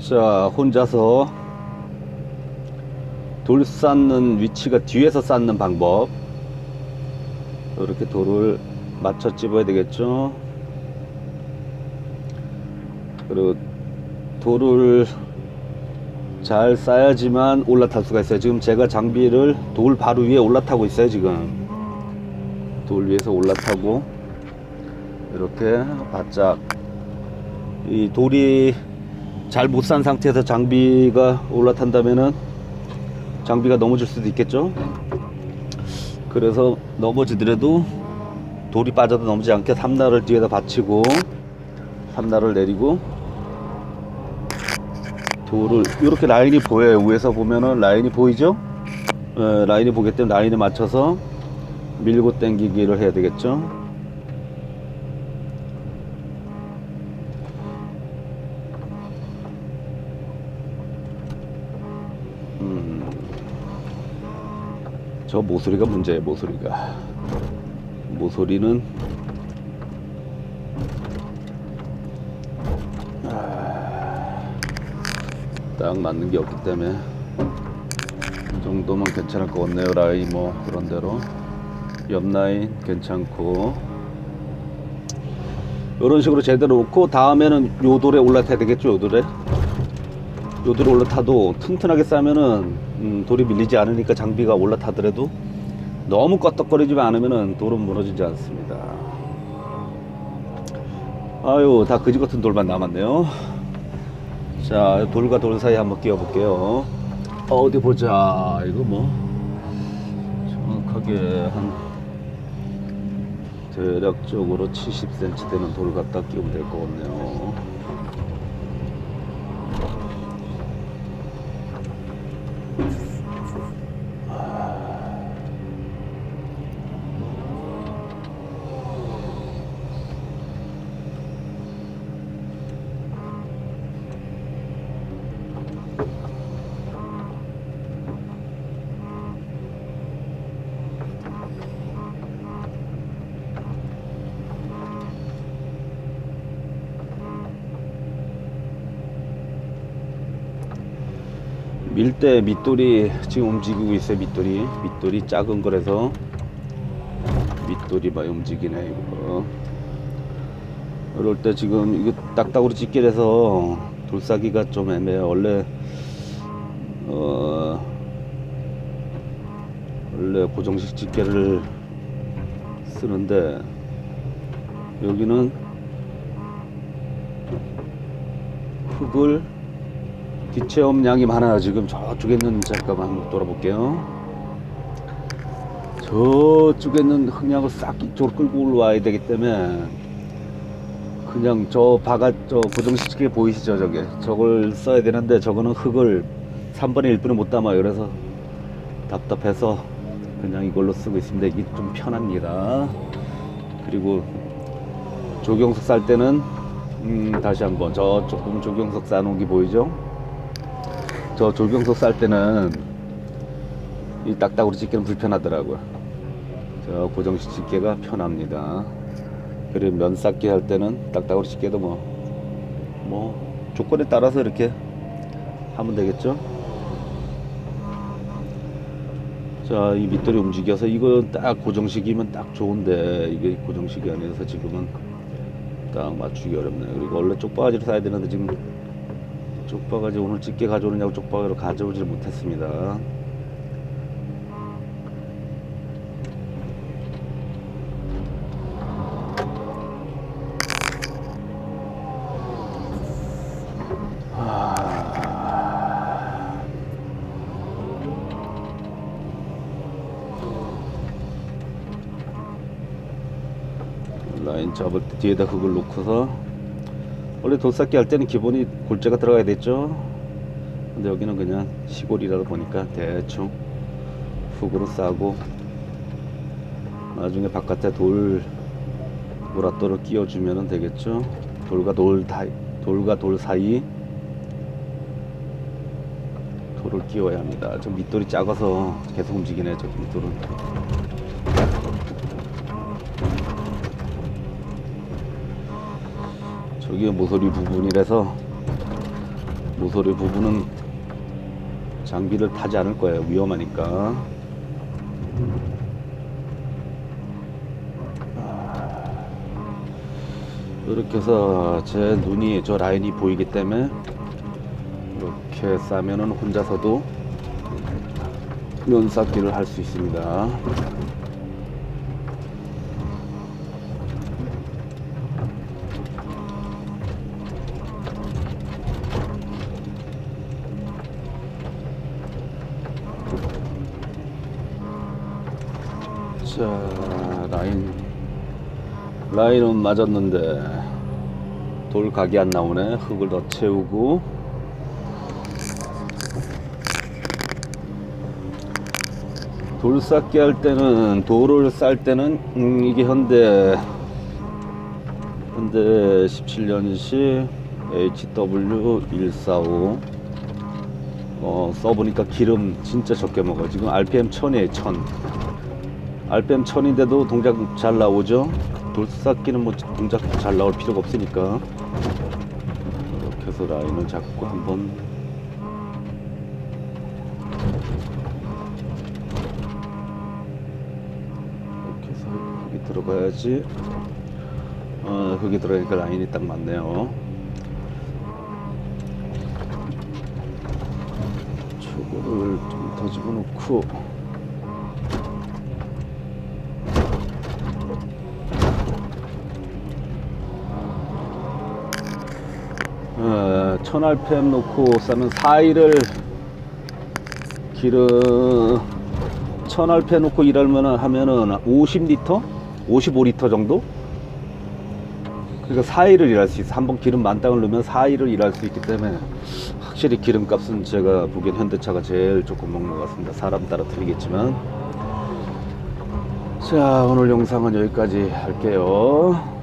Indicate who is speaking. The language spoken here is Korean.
Speaker 1: 자, 혼자서 돌 쌓는 위치가 뒤에서 쌓는 방법. 이렇게 돌을 맞춰 집어야 되겠죠. 그리고 돌을 잘 쌓아야지만 올라탈 수가 있어요. 지금 제가 장비를 돌 바로 위에 올라타고 있어요. 지금 돌 위에서 올라타고 이렇게 바짝 이 돌이 잘 못 산 상태에서 장비가 올라탄다면은 장비가 넘어질 수도 있겠죠. 그래서 넘어지더라도 돌이 빠져도 넘지 않게 삼날을 뒤에다 받치고 삼날을 내리고 돌을 이렇게 라인이 보여요. 위에서 보면은 라인이 보이죠? 예, 라인이 보기 때문에 라인에 맞춰서 밀고 당기기를 해야 되겠죠. 저 모서리가 문제예요. 모서리가. 모서리는 딱 맞는 게 없기 때문에 이 정도면 괜찮을 것 같네요 라인 뭐 그런 대로. 옆 라인 괜찮고. 이런 식으로 제대로 놓고 다음에는 요 돌에 올라타야 되겠죠 요 돌에 요 돌에 올라타도 튼튼하게 싸면은 음, 돌이 밀리지 않으니까 장비가 올라타더라도 너무 껐덕거리지 않으면은 돌은 무너지지 않습니다. 아유 다 그지 같은 돌만 남았네요. 자 돌과 돌 사이 한번 끼워 볼게요. 어디 보자. 이거 뭐. 정확하게 한 대략적으로 70cm 되는 돌 갖다 끼우면 될 것 같네요 밀대 밑돌이 지금 움직이고 있어요 밑돌이. 밑돌이 작은 거라서. 밑돌이 많이 움직이네 이거. 이럴 때 지금 이거 딱딱으로 찢게 돼서 돌싸기가 좀 애매해요. 원래 어 원래 고정식 집게를 쓰는데 여기는 흙을 기체음량이 많아요. 지금 저쪽에 있는 잠깐만 한번 돌아볼게요. 저쪽에 있는 흙량을 싹 이쪽으로 끌고 올라와야 되기 때문에 그냥 저 바가 저 고정시키게 보이시죠 저게 저걸 써야 되는데 저거는 흙을 3분의 1분에 못 담아요. 그래서 답답해서 그냥 이걸로 쓰고 있습니다. 이게 좀 편합니다. 그리고 조경석 쌀 때는 음, 다시 한번 저 조금 조경석 싸놓은 게 보이죠? 저 조경석 쌀 때는 이 딱딱으로 찢기는 불편하더라고요. 저 고정식 집게가 편합니다. 그리고 면 쌓기 할 때는 딱딱으로 찢게도 뭐, 뭐, 조건에 따라서 이렇게 하면 되겠죠? 자, 이 밑돌이 움직여서 이건 딱 고정식이면 딱 좋은데 이게 고정식이 아니라서 지금은 딱 맞추기 어렵네요. 그리고 원래 쪽바가지로 사야 되는데 지금 쪽바가지 오늘 집게 가져오느냐고 쪽바가지로 가져오질 못했습니다. 라인 잡을 때 뒤에다 흙을 놓고서 원래 돌쌓기 할 때는 기본이 골재가 들어가야 됐죠. 근데 여기는 그냥 시골이라다 보니까 대충 흙으로 싸고 나중에 바깥에 돌 모라또를 끼워주면 되겠죠. 돌과 돌 다, 돌과 돌 사이 돌을 끼워야 합니다. 저 밑돌이 작아서 계속 움직이네 저 밑돌은 저기 모서리 부분이라서 모서리 부분은 장비를 타지 않을 거예요. 위험하니까. 이렇게 해서 제 눈이 저 라인이 보이기 때문에 이렇게 싸면은 혼자서도 면 쌓기를 할 수 있습니다. 자 라인. 라인은 맞았는데 돌 각이 안 나오네. 흙을 더 채우고. 돌 쌓기 할 때는 돌을 쌀 때는 음, 이게 현대 현대 17년식 HW145 어, 써보니까 기름 진짜 적게 먹어 지금 RPM 1000이에요 1000 RPM 1000인데도 동작 잘 나오죠? 돌 쌓기는 뭐 동작 잘 나올 필요가 없으니까. 이렇게 해서 라인을 잡고 한번. 이렇게 해서 여기 들어가야지. 어, 여기 들어가니까 라인이 딱 맞네요. 저거를 좀 더 집어넣고 1000rpm 놓고 싸면 4일을 기름 1000rpm 놓고 일하면 하면은 50리터? 55리터 정도? 그러니까 4일을 일할 수 있어. 한 번 기름 만땅을 넣으면 4일을 일할 수 있기 때문에 확실히 기름값은 제가 보기엔 현대차가 제일 조금 먹는 것 같습니다. 사람 따라 틀리겠지만. 자, 오늘 영상은 여기까지 할게요.